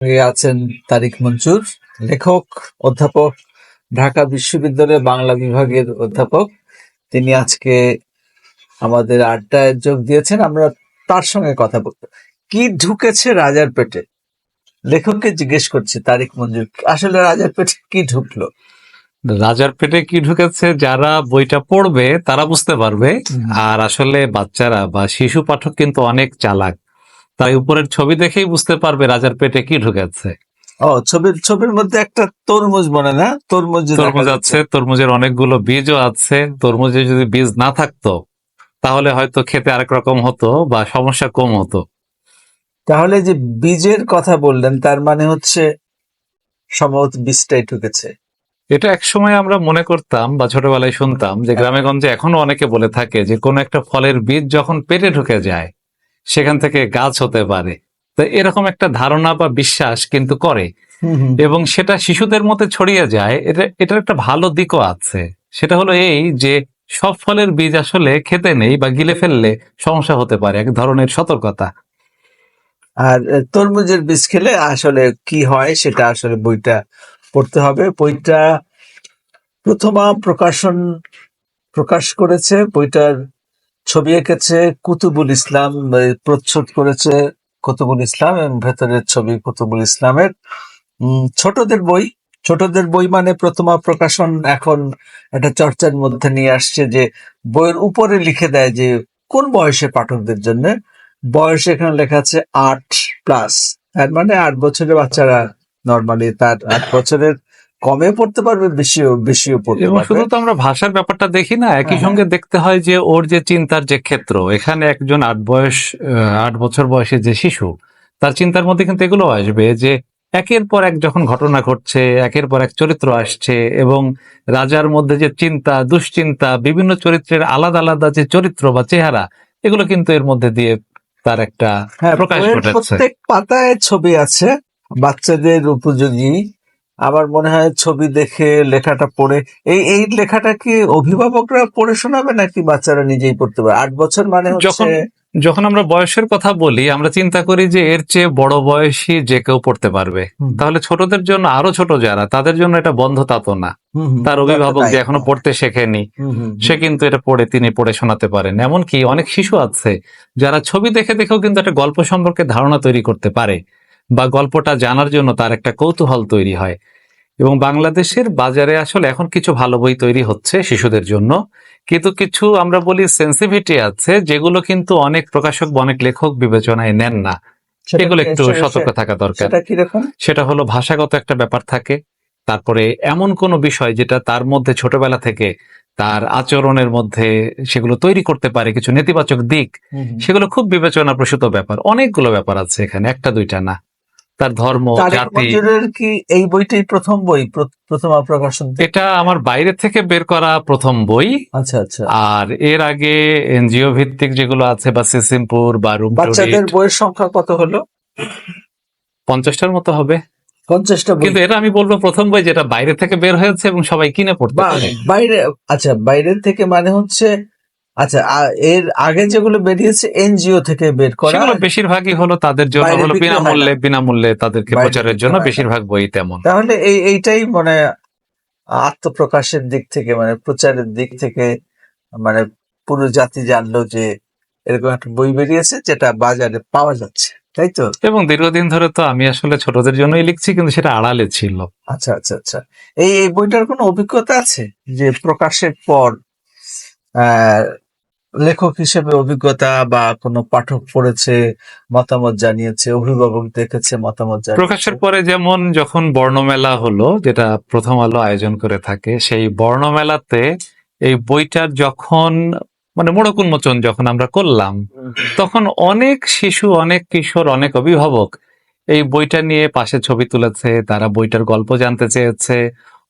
আছেন তারিক মঞ্জুর লেখক অধ্যাপক ঢাকা বিশ্ববিদ্যালয়ের বাংলা বিভাগের অধ্যাপক। তিনি আজকে আমাদের আড্ডায় যোগ দিয়েছেন। আমরা তার সঙ্গে কথা বলব কি ঢুকেছে রাজার পেটে? লেখককে জিজ্ঞেস করছি তারিক মঞ্জুর আসলে রাজার পেটে কি ঢুকলো? রাজার পেটে কি ঢুকেছে? যারা বইটা পড়বে তারা বুঝতে পারবে। আর আসলে বাচ্চারা বা শিশু পাঠক কিন্তু অনেক চালাক। তাই উপরের ছবি দেখেই বুঝতে পারবে রাজার পেটে কি ঢুকেছে। ও ছবির ছবির মধ্যে একটা তরমুজ মনে না? তরমুজ তরমুজ আছে তরমুজের অনেকগুলো বীজও আছে। তরমুজে যদি বীজ না থাকতো তাহলে হয়তো খেতে আরেক রকম হতো বা সমস্যা কম হতো। তাহলে যে বীজের কথা বললেন তার মানে হচ্ছে সম্ভবত বীজটাই ঢুকেছে। এটা এক সময় আমরা মনে করতাম বা ছোটবেলায় শুনতাম যে গ্রামে গঞ্জে এখনও অনেকে বলে থাকে যে কোন একটা ফলের বীজ যখন পেটে ঢুকে যায় সেখান থেকে গাছ হতে পারে। তো এরকম একটা ধারণা বা বিশ্বাস কিন্তু করে। এবং সেটা শিশুদের মধ্যে ছড়িয়ে যায় এটা এটার একটা ভালো দিকও আছে। সেটা হলো এই যে সব ফলের বীজ আসলে খেতে নেই বা গিলে ফেললে সমস্যা হতে পারে এক ধরনের সতর্কতা। আর তরমুজের বীজ খেলে আসলে কি হয় সেটা আসলে বইটা পড়তে হবে। বইটা প্রথমা প্রকাশন প্রকাশ করেছে বইটার ছবি এঁকেছে কুতুবুল ইসলাম প্রচ্ছদ করেছে কুতুবুল ইসলাম এবং ভেতরের ছবি কুতুবুল ইসলামের। ছোটদের বই ছোটদের বই মানে প্রথমা প্রকাশন এখন একটা চর্চার মধ্যে নিয়ে আসছে যে বইয়ের উপরে লিখে দেয় যে কোন বয়সে পাঠকদের জন্য। বয়স এখানে লেখা আছে আট প্লাস, তার মানে আট বছরের বাচ্চারা নর্মালি তার আট বছরের কমে পড়তে পারবে বেশিও বেশিও পড়তে পারবে। শুধু তো আমরা ভাষার ব্যাপারটা দেখি না একই হ্যাঁ, সঙ্গে দেখতে হয় যে ওর যে চিন্তার যে ক্ষেত্র এখানে একজন আট বয়স আট বছর বয়সের যে শিশু তার চিন্তার মধ্যে কিন্তু এগুলো আসবে যে একের পর এক যখন ঘটনা ঘটছে একের পর এক চরিত্র আসছে এবং রাজার মধ্যে যে চিন্তা দুশ্চিন্তা বিভিন্ন চরিত্রের আলাদা আলাদা যে চরিত্র বা চেহারা এগুলো কিন্তু এর মধ্যে দিয়ে তার একটা হ্যাঁ প্রকাশ প্রত্যেক পাতায় ছবি আছে বাচ্চাদের উপযোগী আমার মনে হয় ছবি দেখে লেখাটা পড়ে। এই এই লেখাটা কি অভিভাবকরা পড়ে শোনাবে নাকি বাচ্চারা নিজেই পড়তে পারে আট বছর মানে হচ্ছে যখন যখন আমরা বয়সের কথা বলি আমরা চিন্তা করি যে এর চেয়ে বড় বয়সী যে কেউ পড়তে পারবে। তাহলে ছোটদের জন্য আরও ছোট যারা তাদের জন্য এটা বন্ধ তা তো না। তার অভিভাবক যে এখনও পড়তে শেখেনি সে কিন্তু এটা পড়ে তিনি পড়ে শোনাতে পারেন। এমনকি অনেক শিশু আছে যারা ছবি দেখে দেখেও কিন্তু একটা গল্প সম্পর্কে ধারণা তৈরি করতে পারে। বা গল্পটা জানার জন্য তার একটা কৌতূহল তৈরি হয়। এবং বাংলাদেশের বাজারে আসলে এখন কিছু ভালো বই তৈরি হচ্ছে শিশুদের জন্য। কিন্তু কিছু আমরা বলি সেন্সিভিটি আছে যেগুলো কিন্তু অনেক প্রকাশক বা অনেক লেখক বিবেচনায় নেন না। এগুলো একটু সতর্ক থাকা দরকার। সেটা হলো ভাষাগত একটা ব্যাপার থাকে। তারপরে এমন কোনো বিষয় যেটা তার মধ্যে ছোটবেলা থেকে তার আচরণের মধ্যে সেগুলো তৈরি করতে পারে কিছু নেতিবাচক দিক। সেগুলো খুব বিবেচনা প্রসূত ব্যাপার। অনেকগুলো ব্যাপার আছে এখানে একটা দুইটা না। তার ধর্ম জাতি। কি এই বইটাই প্রথম বই? প্রথম প্রকাশন এটা আমার বাইরে থেকে বের করা প্রথম বই। আচ্ছা আচ্ছা। আর এর আগে এনজিও ভিত্তিক যেগুলো আছে বা সিসিমপুর বা রুম বাচ্চাদের বইয়ের সংখ্যা কত হলো? পঞ্চাশটার মতো হবে। পঞ্চাশটা কিন্তু এটা আমি বলব প্রথম বই যেটা বাইরে থেকে বের হয়েছে এবং সবাই কিনে পড়তে বাইরে আচ্ছা বাইরের থেকে মানে হচ্ছে আচ্ছা এর আগে যেগুলো বেরিয়েছে এনজিও থেকে বের করা সেগুলো বেশিরভাগই হলো তাদের জন্য হলো। বিনামূল্যে বিনামূল্যে তাদেরকে প্রচারের জন্য বেশিরভাগ বই তেমন। তাহলে এই এইটাই মানে আত্মপ্রকাশের দিক থেকে মানে প্রচারের দিক থেকে মানে পুরো জাতি জানলো যে এরকম একটা বই বেরিয়েছে যেটা বাজারে পাওয়া যাচ্ছে তাই তো? এবং দীর্ঘদিন ধরে তো আমি আসলে ছোটদের জন্যই লিখছি কিন্তু সেটা আড়ালে ছিল। আচ্ছা আচ্ছা আচ্ছা। এই এই বইটার কোনো অভিজ্ঞতা আছে? যে প্রকাশের পর আহ, লেখক হিসেবে অভিজ্ঞতা বা কোনো পাঠক পড়েছে মতামত জানিয়েছে অভিভাবক দেখেছে মতামত প্রকাশের পরে যেমন যখন বর্ণমেলা হলো যেটা প্রথম আলো আয়োজন করে থাকে সেই বর্ণমেলাতে এই বইটার যখন মানে মোড়ক উন্মোচন যখন আমরা করলাম তখন অনেক শিশু অনেক কিশোর অনেক অভিভাবক এই বইটা নিয়ে পাশে ছবি তুলেছে তারা বইটার গল্প জানতে চেয়েছে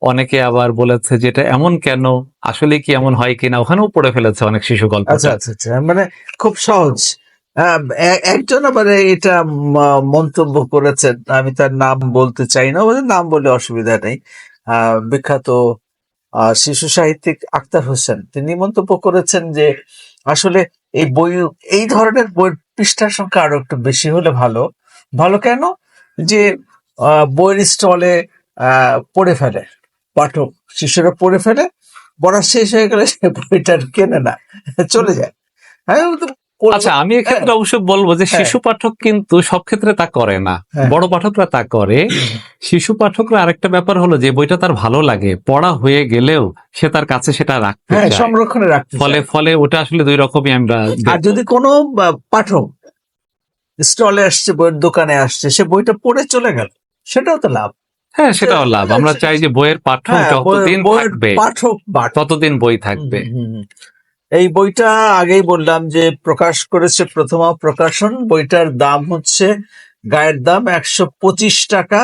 অনেকে আবার বলেছে যে এটা এমন কেন? আসলে কি এমন হয় কিনা? ওখানেও পড়ে ফেলেছে অনেক শিশু গল্প আচ্ছা আচ্ছা আচ্ছা। মানে খুব সহজ। আহ, একজন আবার এটা মন্তব্য করেছেন আমি তার নাম বলতে চাই না ওদের নাম বলে অসুবিধা নেই। বিখ্যাত শিশু সাহিত্যিক আক্তার হোসেন তিনি মন্তব্য করেছেন যে আসলে এই বই এই ধরনের বইয়ের পৃষ্ঠার সংখ্যা আরও একটু বেশি হলে ভালো। ভালো কেন? যে বইয়ের স্টলে পড়ে ফেলে। পাঠক শিশুরা পড়ে ফেলে পড়া শেষ হয়ে গেলে সে বইটা কেনে না চলে যায়। হ্যাঁ আচ্ছা আমি এক্ষেত্রে অবশ্য বলব যে হ্যাঁ। শিশু পাঠক কিন্তু সব ক্ষেত্রে তা করে না। হ্যাঁ। বড় পাঠকরা তা করে। শিশু পাঠকরা আরেকটা ব্যাপার হলো যে বইটা তার ভালো লাগে পড়া হয়ে গেলেও সে তার কাছে সেটা রাখতে হ্যাঁ সংরক্ষণে রাখতে ফলে ফলে ওটা আসলে দুই রকমই আমরা আর যদি কোনো পাঠক স্টলে আসছে বইয়ের দোকানে আসছে সে বইটা পড়ে চলে গেল সেটাও তো লাভ। হ্যাঁ সেটাও লাভ। আমরা চাই যে বইয়ের পাঠক হ্যাঁ, যতদিন থাকবে পাঠক। ততদিন বই থাকবে। এই বইটা আগেই বললাম যে প্রকাশ করেছে প্রথমা প্রকাশন। বইটার দাম হচ্ছে গায়ের দাম একশো পঁচিশ টাকা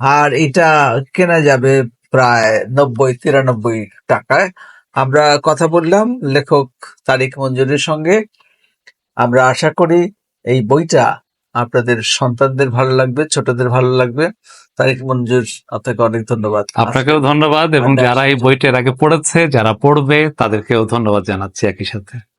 আর এটা কেনা যাবে প্রায় নব্বই তিরানব্বই টাকায়। আমরা কথা বললাম লেখক তারিক মঞ্জুরের সঙ্গে। আমরা আশা করি এই বইটা আপনাদের সন্তানদের ভালো লাগবে ছোটদের ভালো লাগবে। তারিক মঞ্জুর আপনাকে অনেক ধন্যবাদ। আপনাকেও ধন্যবাদ এবং। যারা এই বইটার এর আগে পড়েছে যারা পড়বে তাদেরকেও ধন্যবাদ জানাচ্ছি একই সাথে।